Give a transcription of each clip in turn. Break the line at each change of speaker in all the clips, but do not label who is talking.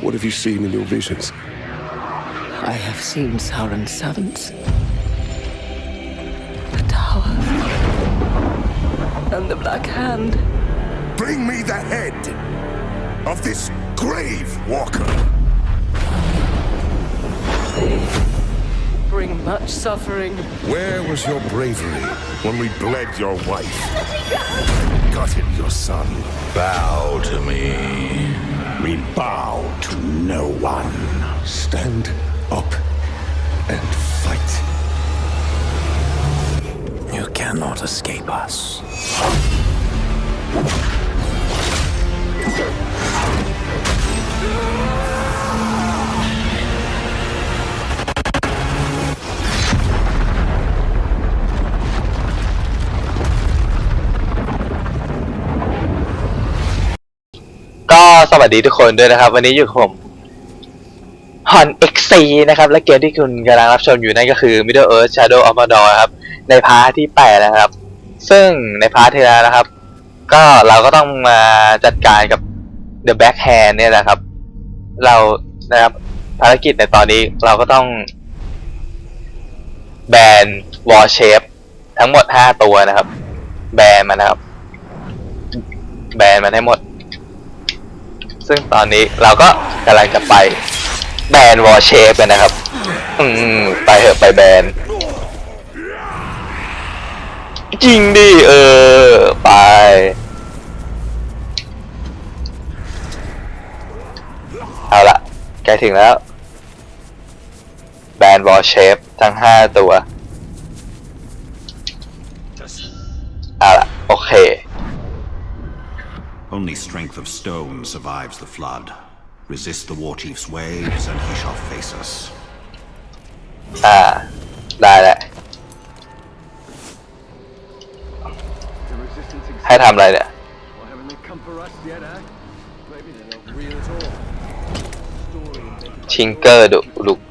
What have you seen in your visions?
I have seen Sauron's servants. The tower. And the Black Hand.
Bring me the head of this grave walker.
Bring much suffering.
Where was your bravery when we bled your wife? Gutted your son.
Bow to me.
We bow to no one. Stand up and fight.
You cannot escape us.
สวัสดีทุกคนด้วยนะครับ วันนี้อยู่กับผมฮอน XC นะครับ และเกมที่คุณกำลังรับชมอยู่นั่นก็คือ Middle Earth Shadow of Mordor ครับ ในพาร์ทที่8นะครับ ซึ่งในพาร์ทที่แล้วนะครับ ก็เราก็ต้องมาจัดการกับ The Black Hand เนี่ยแหละครับ เรานะครับภารกิจในตอนนี้เราก็ต้อง แบน War Shape ทั้งหมด 5 ตัวนะครับ แบนมันนะครับ แบนมันให้หมด ซึ่งตอนนี้เราก็กำลังจะไปแบนวอลเชฟกันนะครับ อืม ไปเถอะไปแบนจริงดิ เออ ไป เอาละใกล้ถึงแล้ว แบนวอลเชฟทั้งห้าตัว เอาละโอเค
Only strength of stone survives the flood. Resist the war chief's waves, and he shall face us.
อ่า ได้แหละ ให้ทำอะไรเนี่ย
Why haven't they come for us yet, eh? Maybe they're not real at all. Story of them
ชิงเกอร์ดุดุ
dying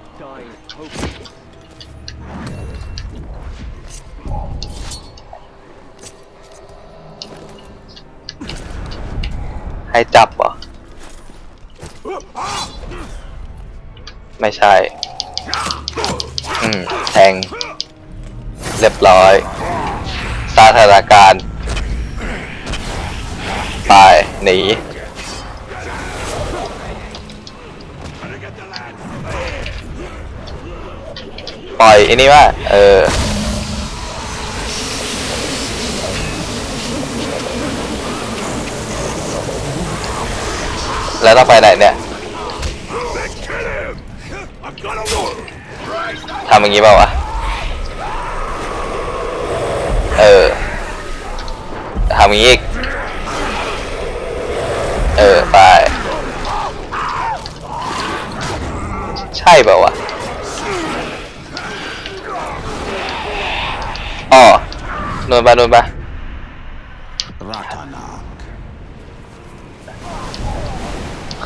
ให้จับเหรอ ไม่ใช่ อืม แทง เรียบร้อยสาธารณการณ์ไปหนีปล่อยอันนี้ว่า เออ แล้วต้องไปไหนเนี่ยทำอย่างนี้เปล่าวะ เออทำอย่างนี้อีก เออ ไป ใช่เปล่าวะอ๋อนู่นปะนู่นปะ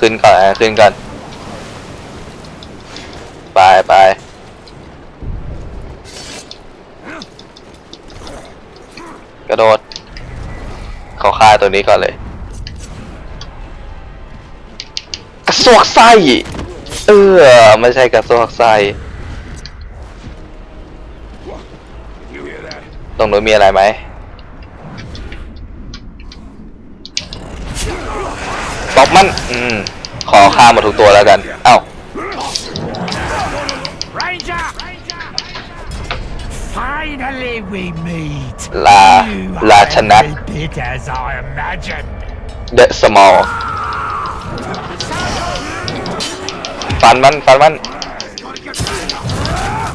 ขึ้นก่อนนะขึ้นก่อนไปไปกระโดดเขาฆ่าตัวนี้ก่อนเลยกระซวกไส้เออไม่ใช่กระซวกไส้
You hear that?
ตรงนู้นมีอะไรไหม ตบมัน อืม ขอฆ่าหมดทุกตัวแล้วกัน เอ้า
Ranger! Finally we meet.
ลา
You
ลา
are
ชนะ
every bit as I imagined.
The Small ฟันมันฟันมัน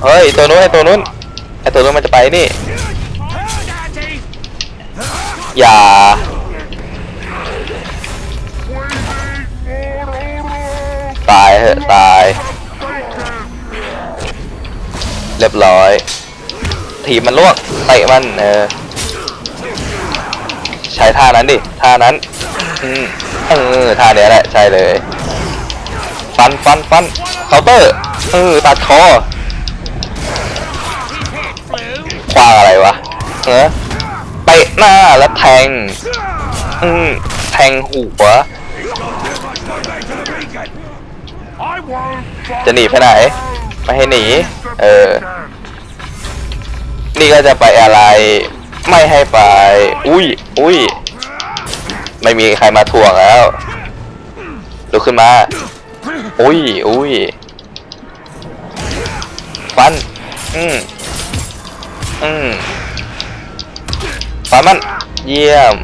เฮ้ย ตัวนู้นไอตัวนู้นไอตัวนู้นมันจะไปนี่อย่า ตายเหอะตาย เรียบร้อยทีมมันลวกเตะมันเออใช้ท่านั้นดิท่านั้นอืมเออท่าเนี้ยแหละใช่เลย ฟันฟันฟันเคาน์เตอร์เออตัดคอคว้าอะไรวะเออเตะหน้าแล้วแทงอืมแทงหัว จะหนีไปไหน ไม่ให้หนี เออ นี่ก็จะไปอะไร ไม่ให้ไป อุ้ย อุ้ย ไม่มีใครมาถ่วงแล้วลุกขึ้นมา อุ้ย อุ้ย ฟัน อืม อืมฟันมัน เยี่ยม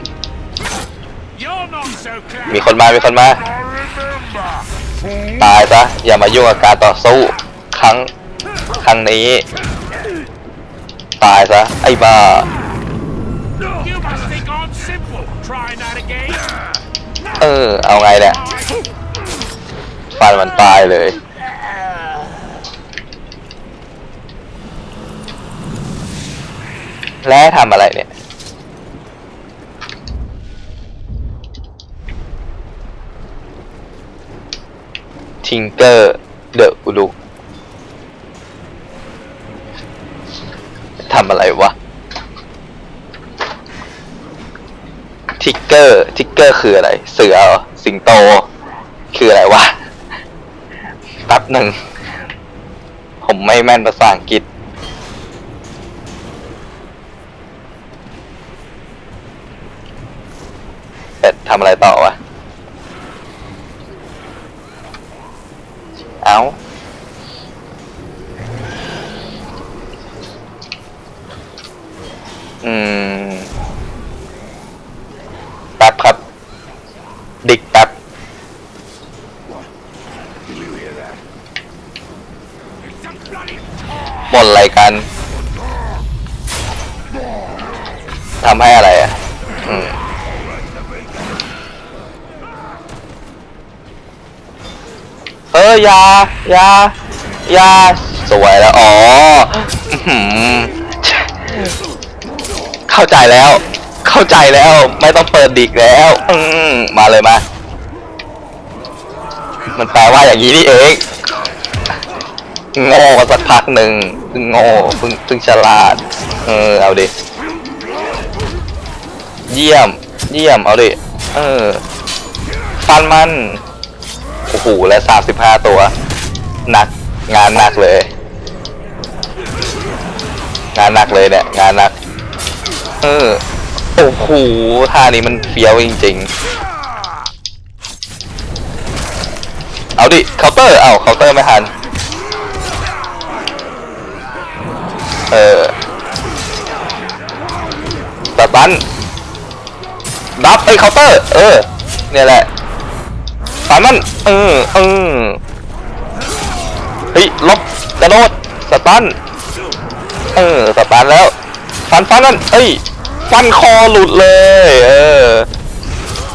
You're not so clever.
มีคนมา มีคนมา ตายซะอย่ามายุ่งกับการต่อสู้ครั้งครั้งนี้ ตายซะไอ้บ้า
You must think I'm simple. Try that again.
เออ เอาไงเนี่ยฟันมันตายเลย และทำอะไรเนี่ย ทิงเกอร์เดอะอุลุกทำอะไรวะ ทิกเกอร์ ทิกเกอร์คืออะไร เสือสิงโต คืออะไรวะ แป๊บหนึ่ง ผมไม่แม่นภาษาอังกฤษ เป็ดทำอะไรต่อวะ เอาอืม แป๊บครับ ดิกแป๊บ บ่นอะไรกัน ทำให้อะไรอะอืมเออยายายาสวยแล้ว อ๋อ เข้าใจแล้ว เข้าใจแล้ว ไม่ต้องเปิดดิกแล้ว อืมมาเลยมา มันแปลว่าอย่างนี้นี่เองโง่มาสักพักหนึ่งเพิ่งโง่เพิ่งเพิ่งฉลาด เออ เอาดิ เยี่ยม เยี่ยม เอาดิ เออ ฟันมัน โอ้โห และสามสิบห้าตัว หนัก งานหนักเลย งานหนักเลยเนี่ย งานหนัก เออ โอ้โห ท่านี้มันเฟี้ยวจริง ๆ เอาดิ เคาน์เตอร์ เอาเคาน์เตอร์ไม่ทัน เออสตัน ดับไอ้ยเคาน์เตอร์ เออ เนี่ยแหละฟันมันเออเออเฮ้ยลบกระโดดสตันเออสตันแล้วฟันฟันมันเอ้ยฟันคอหลุดเลย เออ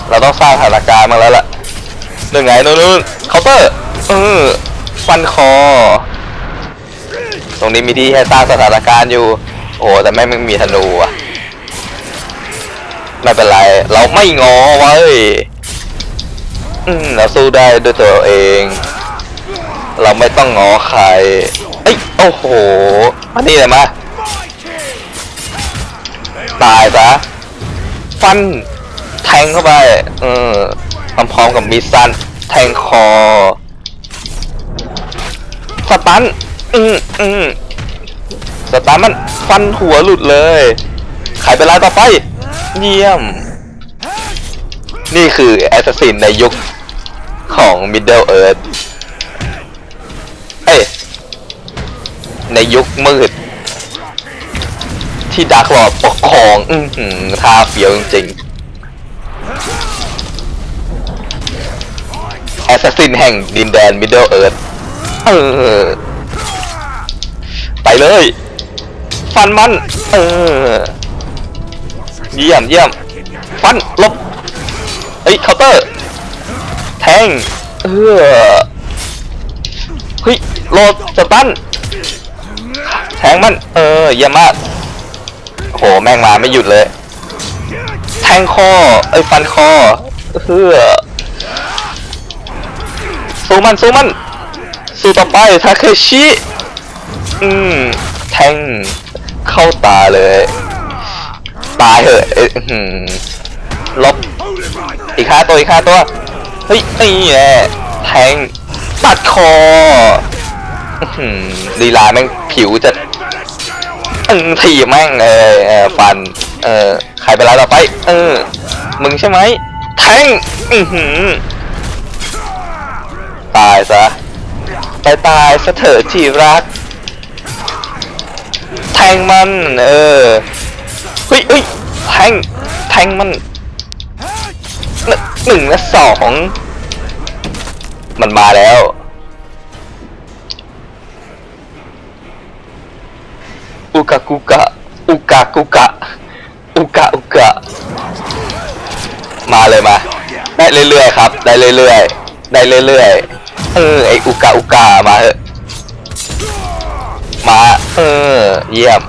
เราต้องสร้างสถานการณ์มาแล้วล่ะหนึ่งไงนู่นนู่นเคาน์เตอร์เออฟันคอ ตรงนี้มีที่ให้สร้างสถานการณ์อยู่ โอ้แต่ไม่งไม่มีธนูอะ ไม่เป็นไร เราไม่งอไว้ยอืมเราสู้ได้ด้วยตัวเอง เราไม่ต้องงอใครเอ้ยโอ้โหมานี่เลยมาตายซะฟันแทงเข้าไปเออพร้อมๆกับมิสซันแทงคอสตันอืมอืมสตันมันฟันหัวหลุดเลยใครเป็นรายต่อไป เยี่ยม นี่คือแอสซัสซินในยุคของ Middle Earth เอ้ย ในยุคมืด ที่ดักหลอดปกครอง อือหือท่าเฟี้ยวจริงๆแอสซัสซินแห่งดินแดน Middle Earth เออ ไปเลย ฟันมัน เออ เยี่ยมเยี่ยมฟันลบเฮ้ยเคาน์เตอร์ แทง เออเฮ้ยโลดสตันแทงมัน เออเยี่ยมมากโหแม่งมาไม่หยุดเลย แทงคอเอ้ฟันคอเฮือสู้มันสู้มันสู้ต่อไปทาเคชิอืมแทงเข้าตาเลย ตายเหอะเอ้ยอื้อหือลบอีกห้าตัวอีกห้าตัว เฮ้ยนี่แหละแทงตัดคออื้อหือลีลาแม่งผิวจะถีบแม่งเออเออฟัน เออใครไปแล้วต่อไป เออ มึงใช่ไหมแทงอือหือตายซะไปตายซะเถอะที่รัก แทงมัน เออ เฮ้ยเฮ้ยแทงแทงมันหนึ่งหนึ่งและสองมันมาแล้วอุกะกุกะอุกะกุกะอุกะอุกะมาเลยมา ได้เรื่อยๆครับ ได้เรื่อยๆได้เรื่อยๆเออไออุกะอุกะมาเถอะมาเออเยี่ยม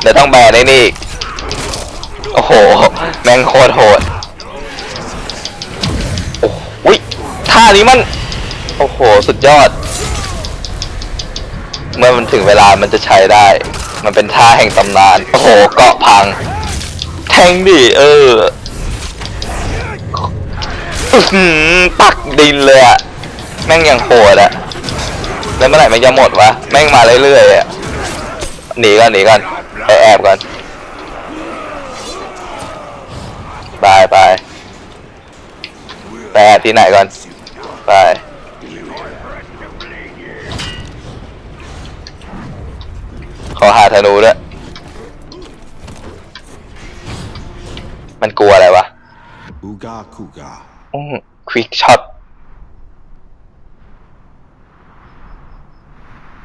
เดี๋ยวต้องแบนไอ้นี่อีกโอ้โห แม่งโคตรโหดโอ้โหอุ๊ยท่านี้มัน โอ้โห สุดยอด เมื่อมันถึงเวลามันจะใช้ได้ มันเป็นท่าแห่งตำนาน โอ้โห เกาะพัง แทงดิ เอออื้อหือปักดินเลยอะแม่งยังโหดอะแล้วเมื่อไหร่มันจะหมดวะ แม่งมาเรื่อยๆอะหนีกันหนีกัน ไปแอบกันไปไปไปแอบที่ไหนก่อนไปขอหาธนูด้วย มันกลัวอะไรวะ
Uga Kuga.
ควิกช็อต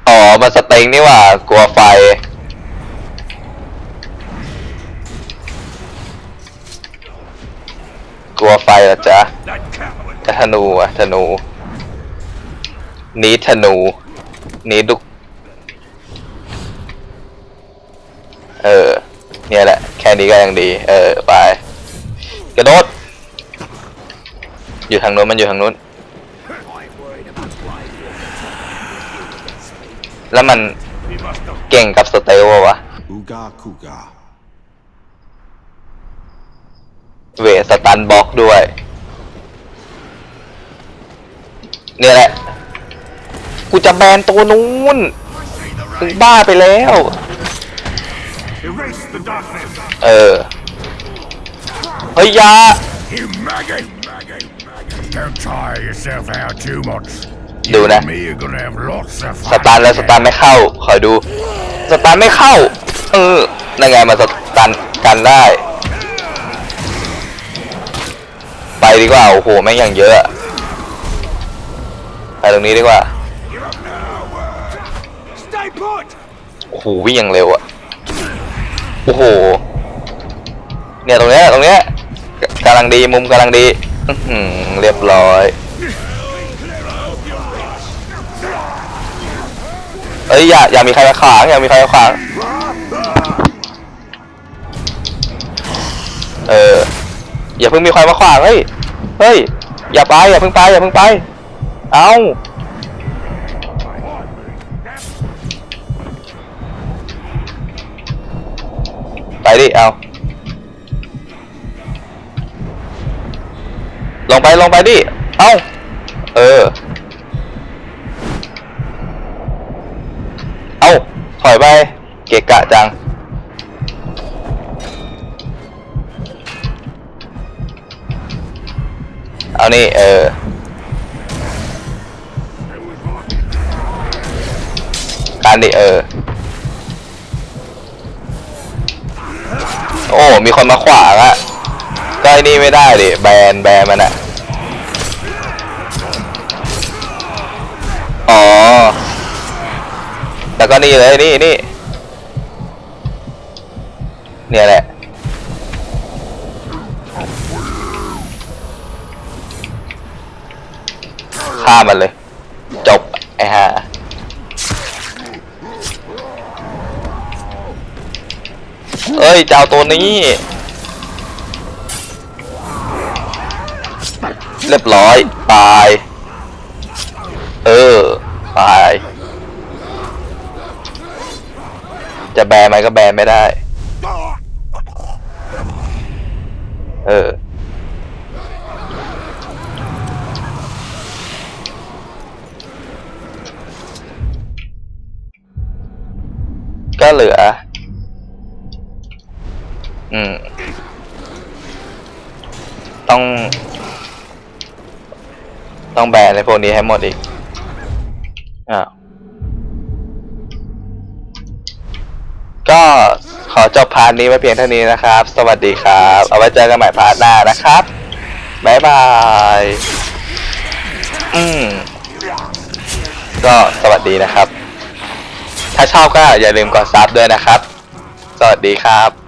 อ๋อ มันสเต็งนี่หว่า กลัวไฟ ลัวไฟเหรอจ๊ะ
That coward.
แต่ธนูอะธนู นี้ธนู นี้ดุก เออ เนี่ยแหละ แค่นี้ก็ยังดี เออ ไป กระโดด อยู่ทางนู้นมันอยู่ทางนู้น แล้วมันเก่งกับสเตลวะ
Uga Kuga.
เวทสตันบล็อกด้วย เนี่ยแหละ กูจะแบนตัวนู้นมึงบ้าไปแล้ว
erased the darkness.
เออ เฮ้ยอยา
You maggot. maggot. Don't tire yourself out too much.
ดูนะ
Me, you're gonna have lots of
สตันแล้วสตันไม่เข้า คอยดู สตันไม่เข้า เออนั่นไงมันสตันกันได้ ไปดีกว่า โอ้โห แม่งอย่างเยอะอะ ไปตรงนี้ดีกว่า โอ้โห วิ่งอย่างเร็วอะโอ้โห เนี่ยตรงเนี้ยตรงเนี้ยกำลังดีมุมกำลังดีเรียบร้อยเอ้ยอย่าอย่ามีใครมาขวางอย่ามีใครมาขวางเออ อย่าเพิ่งมีใครมาขวางเฮ้ย เฮ้ย อย่าไป อย่าเพิ่งไป อย่าเพิ่งไป เอาไปดิ เอา ลงไป ลงไปดิ เอาเออ เอาถอยไป เกะกะจัง เอานี่เออการดิเออ โอ้ มีคนมาขวางอะก็ไอ้นี่ไม่ได้ดิ แบนแบนมันอะอ๋อ แล้วก็นี่เลยนี่นี่เนี่ยแหละ ฆ่ามันเลย จบ ไอ้ห่าเอ้ยเจ้าตัวนี้ เรียบร้อย ตาย เออ ตาย จะแบนไหมก็แบนไม่ได้ เออ ก็เหลือ อืม ต้อง ต้องแบนในพวกนี้ให้หมดอีกอ้าก็ขอจบพาร์ทนี้ไว้เพียงเท่านี้นะครับ สวัสดีครับ เอาไว้เจอกันใหม่พาร์ทหน้านะครับ บ๊ายบาย อืม ก็สวัสดีนะครับ ถ้าชอบก็อย่าลืมกดซับด้วยนะครับ สวัสดีครับ